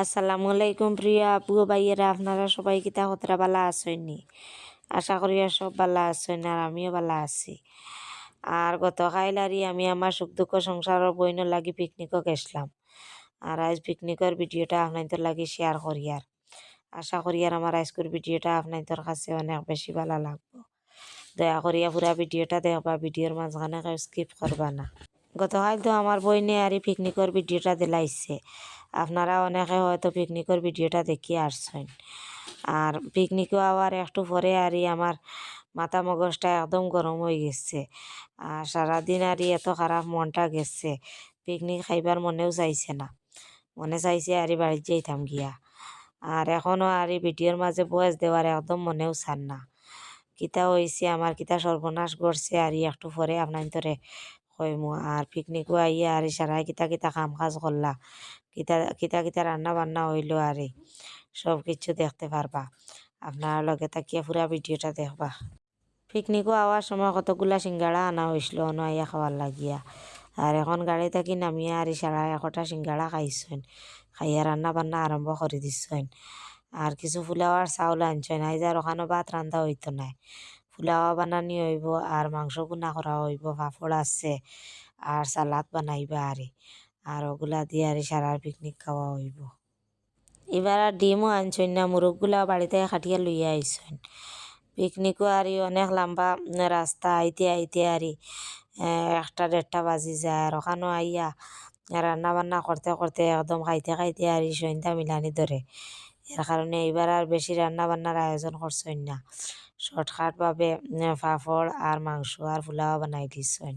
আসসালামু আলাইকুম প্রিয় আপু ভাইয়েরা, আপনারা সবাই কিতা কতরা বালা আসেননি আশা করি সব বালা আছেন আর আমিও বালা আছি। আর গতকাল আরই আমি আমার সুখ দুঃখ সংসারের বইন লাগি পিকনিকও গেছিলাম আর আজ পিকনিকের ভিডিওটা আপনাদের লাগি শেয়ার করি আর। আশা করি আর আমার আজকের ভিডিওটা আপনাদের কাছে অনেক বেশি ভালো লাগবো। দয়া করিয়া পুরা ভিডিওটা দেখবা, ভিডিওর মাঝখানে স্কিপ করবা না। গতকাল তো আমার বইনে আর পিকনিকের ভিডিওটা দিলাইছে। আপনারা অনেকে হয়তো পিকনিকের ভিডিওটা দেখিয়ে আসছেন। আর পিকনিকও আবার একটু পরে আরই আমার মাথা মগজটা একদম গরম হয়ে গেছে। আর সারাদিন আরই এত খারাপ মনটা গেছে, পিকনিক খাইবার মনেও চাইছে না। মনে চাইছে আরই বাড়ির যাইতাম গিয়া। আর এখনও আর ভিডিওর মাঝে বয়স দেওয়ার একদম মনেও চান না। কিতা হয়েছে আমার কিতা সর্বনাশ করছে আর একটু পরে আপনার তোরে কইমু আর পিকনিকও আইয়া আর সারা কিতা কিতা কাম কাজ করলা কিতা কিতা কিতা রান্না বান্না হইল আরে সব কিছু দেখতে পারবা আপনার লগে তাকিয়া পুরা ভিডিওটা দেখবা পিকনিকও আওয়ার সময় কতগুলা সিঙ্গাড়া আনা হয়েছিল অন আইয়া খাওয়ার লাগিয়া আর এখন গাড়ি থাকি নামিয়া আর সারা একটা সিঙ্গাড়া খাইছেন খাইয়া রান্না বান্না আরম্ভ করে দিচ্ছেন আর কিছু ফুলাওয়ার চাউল আনছেন আইজার ওখানে ভাত রান্ধা হইতো নাই ফুলাওয়া বানানি হইব আর মাংস গুনা করা হইব পাপড় আছে আর সালাদ বানাইবা আরে আর ওগুলা দিয়ে আর সারার পিকনিক খাওয়া হইব। এবার আর ডিমও আনছেন না মুরগগুলা বাড়িতে খাটিয়া লইয়া আইসেন পিকনিকও আর অনেক লম্বা রাস্তা আইতে আইতে আর একটা দেড়টা বাজি যায় আর ওখানেও আইয়া রান্না বান্না করতে করতে একদম খাইতে খাইতে আর সন্ধ্যা মিলানি ধরে এর কারণে এবার আর বেশি রান্না বান্নার আয়োজন করছেন না। শর্টকাট ভাবে পাঁপড় আর মাংস আর পোলাও বানাই দিচ্ছেন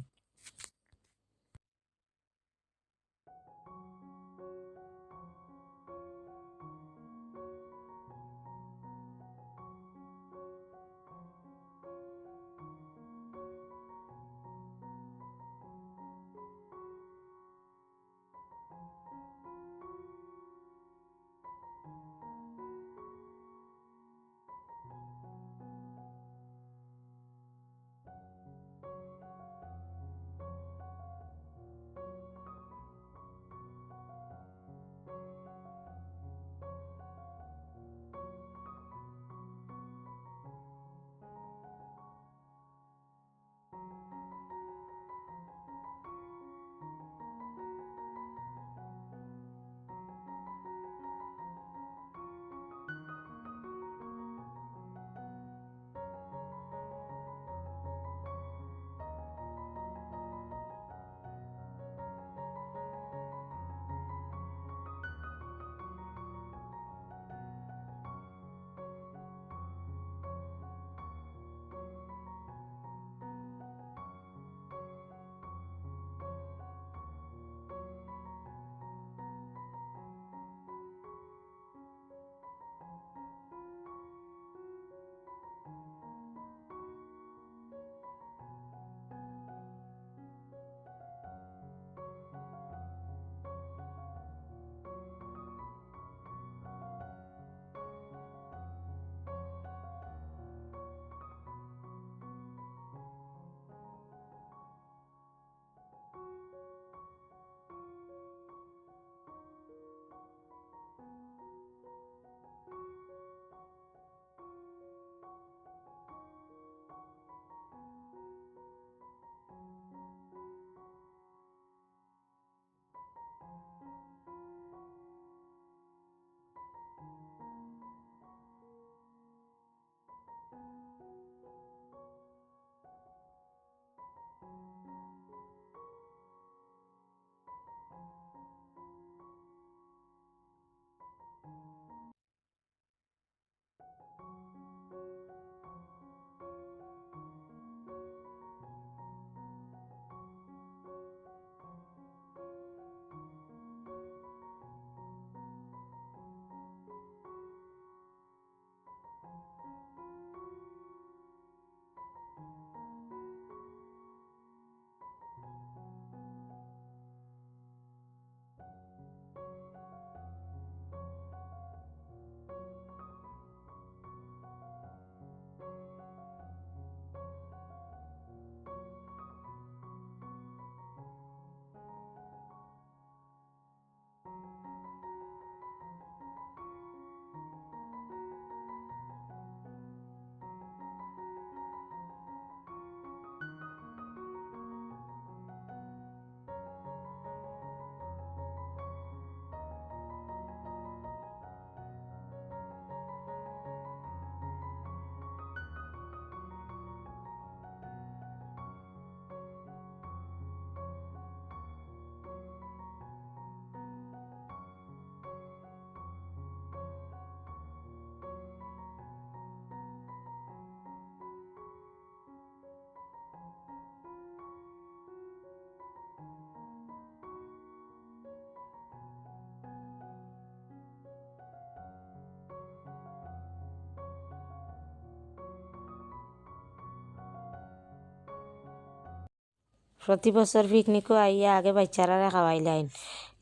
প্রতি বছর পিকনিকও আইয়া আগে বাচ্চারা খাওয়াইলাইন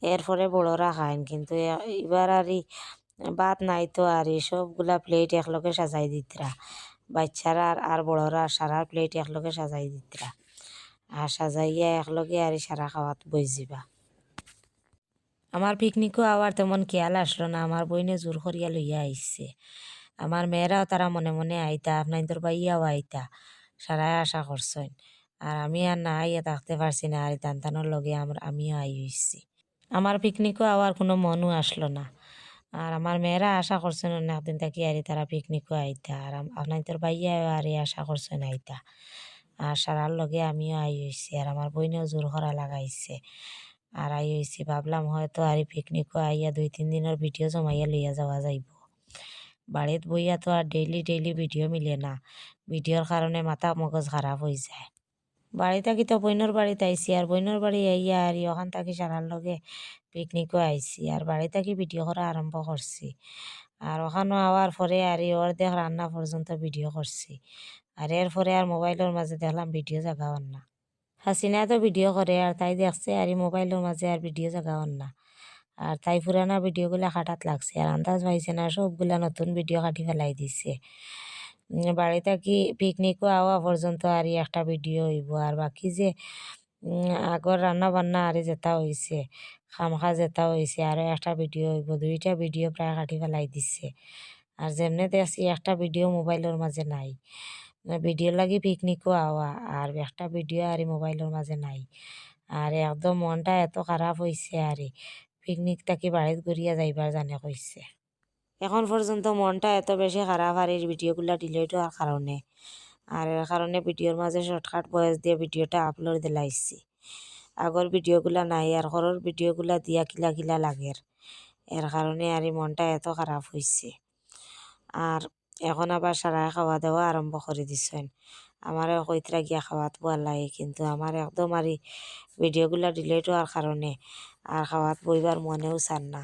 এরপরে বড়রা খাইন, কিন্তু এবার আর ভাত নাই তো আর সবগুলা প্লেট একলগে সাজাই দিতরা বাচ্চারা আর- বড়রা সারা প্লেট একলগে সাজাই দিতরা আর সাজাইয়া একলগে আর সারা খাওয়াত বই যাবা আমার পিকনিকও আবার তেমন খেয়াল আসলো না আমার বইনে জোর করিয়া লইয়া আইসছে আমার মেয়েরাও তারা মনে মনে আইতা আপনার বাইয়াও আইতা সারাই আশা করছেন আর আমি আর না আইয়া থাকতে পারছি না। আর দান্তানোর লগে আমার, আমিও আই হইছি। আমার পিকনিকও আবার কোনো মনও আসলো না। আর আমার মেয়েরা আশা করছে না, একদিন থাকি আর তারা পিকনিকও আইতা। আর আপনার তোর বাইয়াও আর আশা করছেন আইতা। আর সারার লগে আমিও আই হইছি। আর আমার বইনেও জোর করা লাগাইছে। আর আই হইছি, ভাবলাম হয়তো আর পিকনিকও আইয়া দুই, তিন দিনের ভিডিও জমাইয়া লইয়া যাওয়া যাইব। বাড়িত বইয়া তো আর ডেইলি ডেইলি ভিডিও মিলে না। ভিডিওর কারণে মাথা মগজ খারাপ হয়ে যায়। বাড়ি থাকি তো বইনর বাড়িতে আইসি আর বইনর বাড়ি আইয়া আর ওখান থাকি সারার লগে পিকনিকও আইসি আর বাড়ি থাকি ভিডিও করা আরম্ভ করছি। আর ওখানেও আওয়ার পরে আর এই অর্ধেক রান্না পর্যন্ত ভিডিও করছি। আর এরপরে আর মোবাইলের মাঝে দেখলাম ভিডিও জাগাওয়ার না। হাসিনা তো ভিডিও করে, আর তাই দেখছে আর মোবাইলের মাঝে আর ভিডিও জাগাওয়ার না। আর তাই পুরানা ভিডিওগুলা খাটাত লাগছে, আর আন্দাজ পাইছে না সবগুলা নতুন ভিডিও কাটি ফেলাই দিছে। বাড়ি থাকি পিকনিকও আওয়া পর্যন্ত আর একটা ভিডিও হইব। আর বাকি যে আগর রান্না বান্না আর যেটা হয়েছে খামখা যেটা হয়েছে আরও একটা ভিডিও হইব। দুইটা ভিডিও প্রায় কাটি ফেলাই দিছে। আর যেমনে দেখছি, একটা ভিডিও মোবাইলের মাঝে নাই। ভিডিও লাগি পিকনিকও আওয়া, আর একটা ভিডিও আর মোবাইলের মাঝে নাই। আর একদম মনটা এত খারাপ হয়েছে আর পিকনিক থাকি বাড়িত ঘুরিয়া যাইবার জানে কইছে। এখন পর্যন্ত মনটা এত বেশি খারাপ, আর এই ভিডিওগুলা ডিলিট হওয়ার কারণে আর এর কারণে ভিডিওর মাঝে শর্টকাট ভয়েস দিয়ে ভিডিওটা আপলোড দিলাইছি। আগর ভিডিওগুলা নাই আর ঘরের ভিডিওগুলা দিয়া কিলা কিলা লাগের এর কারণে আর মনটা এত খারাপ হয়েছে আর এখন আবার সারায় খাওয়া দাওয়া আরম্ভ করে দিছেন। আমারও কইতরা গিয়া খাওয়াত পোয়ার লাগে কিন্তু আমার একদম আর ভিডিওগুলা ডিলিট হওয়ার কারণে আর খাওয়াত বইবার মনেও চান না।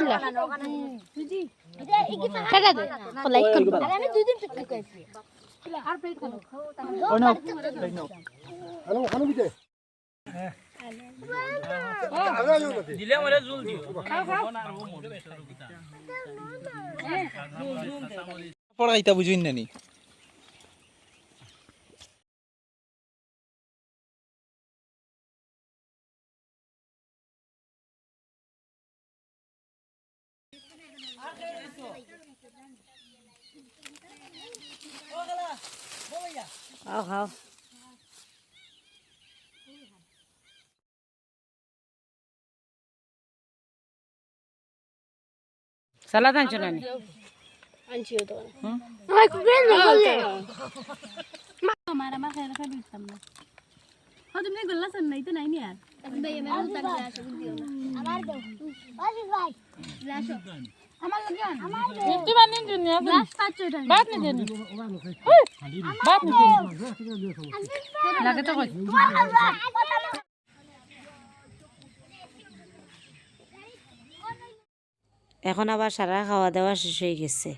দিলা ঠেলা দে লাইক কর আমি দুই দিন পিকনিক করেছি ও নো নো পড়াইতা বুঝুইন নানি সালাদ আনছো নানি আমার কুকুরে না বললে আমার দাও ভাই ভাই আমার লাগে একটু বানিয়ে দিন গ্লাস পাঁচ টাকা বাদ নি দেন বাদ নি দেন লাগে তো কই এখন আবার সারা খাওয়া দাওয়া শেষ হয়ে গেছে।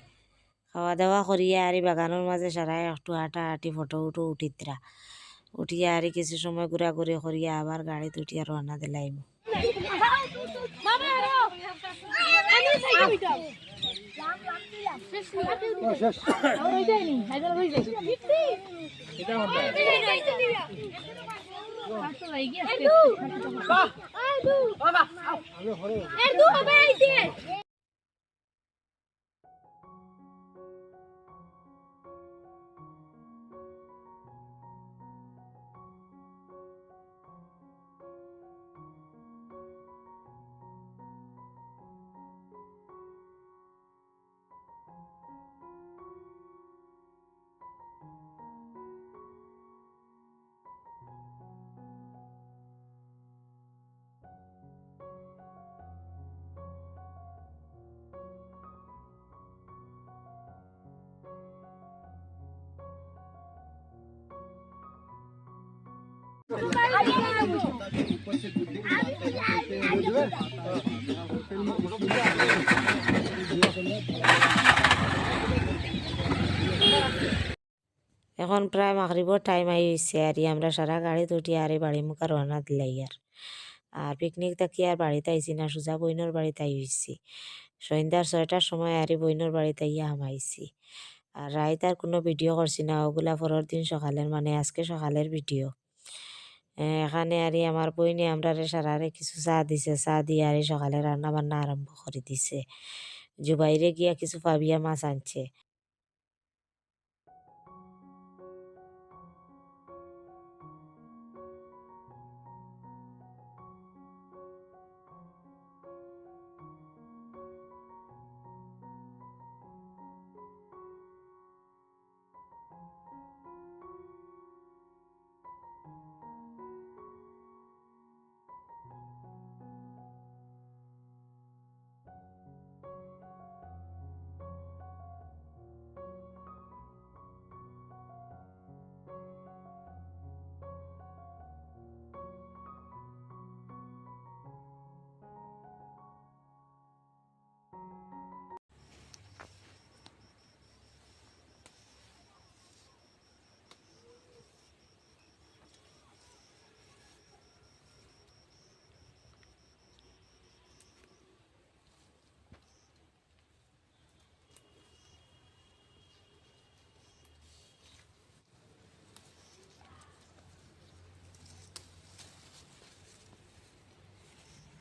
খাওয়া দাওয়া করিয়া আর বাগানের মাঝে সারা একটু হাঁটা হাঁটি ফটো উটো উঠিতরা উঠিয়া আর কিছু সময় ঘুরাঘুরি করিয়া আবার গাড়িত উঠিয়া রওনা দিলাইম এখন প্রায় মাগরিবর টাইম আই হয়েছে আর আমরা সারা গাড়িত উঠিয়া আর বাড়ি মুখা রওনা দিলাই আর আর পিকনিক থাকি আর বাড়িতে আইছি না, সোজা বইনর বাড়িতে আই হয়েছি সন্ধ্যার ছয়টার সময় আর বইনর বাড়িতে ইয়া হামাইছি আর রাইত আর কোনো ভিডিও করছি না ওগুলা পরের দিন সকালের মানে আজকে সকালের ভিডিও এখানে আর আমার বইনে আমরা সারারে কিছু চা দিছে, চা দিয়ে আর সকালে রান্না বান্না আরম্ভ করে দিছে। জুবাইরে গিয়া কিছু পাবিয়া মাছ আনছে।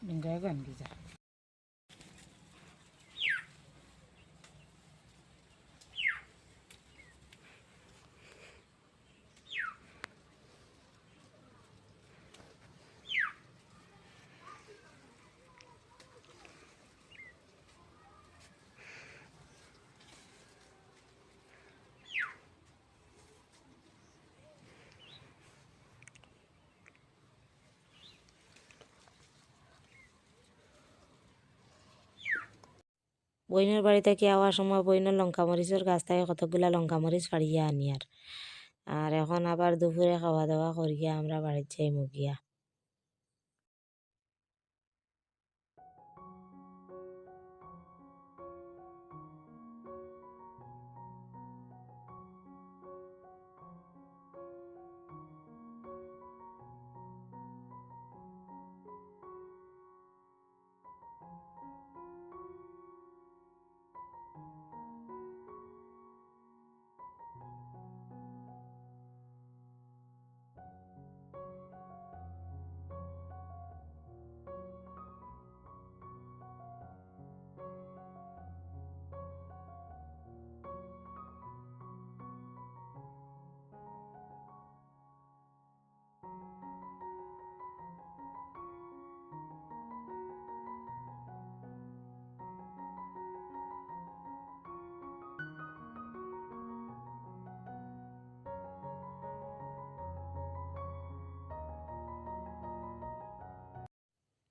Nggak kan bisa. বইনের বাড়িতে থেকে আওয়ার সময় বইনের লঙ্কা মরিচের গাছ থেকে? কতগুলা লঙ্কা মরিচ ফাড়িয়া আনিয়ার। আর আর এখন আবার দুপুরে খাওয়া দাওয়া করিয়া আমরা বাড়ির যাই মুগিয়া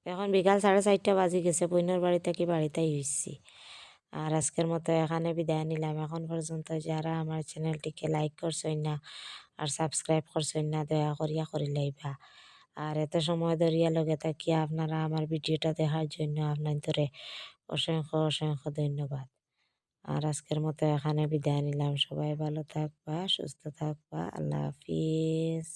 এখন বিকাল সাড়ে চারটা বাজি গেছে বইনের বাড়ি থেকে বাড়িতেই হয়েছি আর আজকের মতো এখানে বিদায় নিলাম। এখন পর্যন্ত যারা আমার চ্যানেলটিকে লাইক করছেন না আর সাবস্ক্রাইব করছেন না, দয়া করিয়া করে লাইবা। আর এত সময় ধরিয়া লগে থাকিয়া আপনারা আমার ভিডিওটা দেখার জন্য আপনাদের অসংখ্য অসংখ্য ধন্যবাদ। আর আজকের মতো এখানে বিদায় নিলাম। সবাই ভালো থাকবা, সুস্থ থাকবা। আল্লাহ হাফিজ।